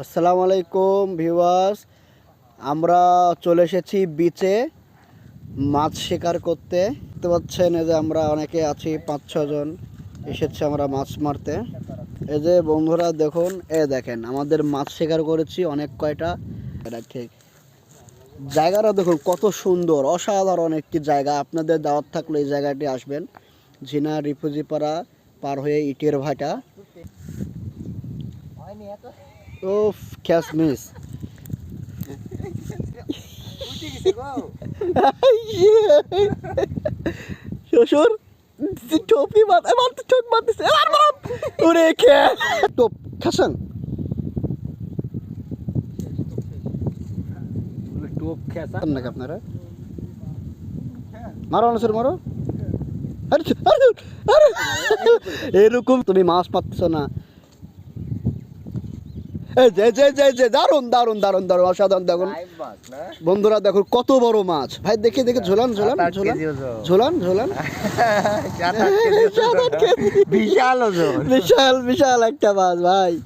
আসসালামু আলাইকুম ভিউয়ার্স। আমরা চলে এসেছি বিচে মাছ শিকার করতে। দেখতে পাচ্ছেন এই যে আমরা অনেকে আছি পাঁচ ছজন এসেছি আমরা মাছ মারতে। এই যে বন্ধুরা, দেখুন, এ দেখেন, আমাদের মাছ শিকার করেছি অনেক কয়টা। এটা ঠিক জায়গাটা দেখুন, কত সুন্দর, অসাধারণ একটি জায়গা। আপনাদের দাওয়াত থাকলে এই জায়গাটি আসবেন। ঝিনা রিফিউজি পাড়া পার হয়ে ইটের ভাটা। মিস। শ্বশুর টপি মার তো মারতেছে ওরে কে টপ খাসাং টোপ খেসা। নাকি আপনারা? মারো অনুসর মারো। আরে আরে আরে এরকম তুমি মাছ পাচ্ছ না। দারুণ দারুণ দারুণ দারুণ অসাধারণ দেখুন। বন্ধুরা দেখুন কত বড় মাছ। ভাই দেখে দেখে ঝোলান ঝোলান ঝোলান ঝোলান ঝোলান। কেজি। বিশাল বিশাল বিশাল একটা মাছ ভাই।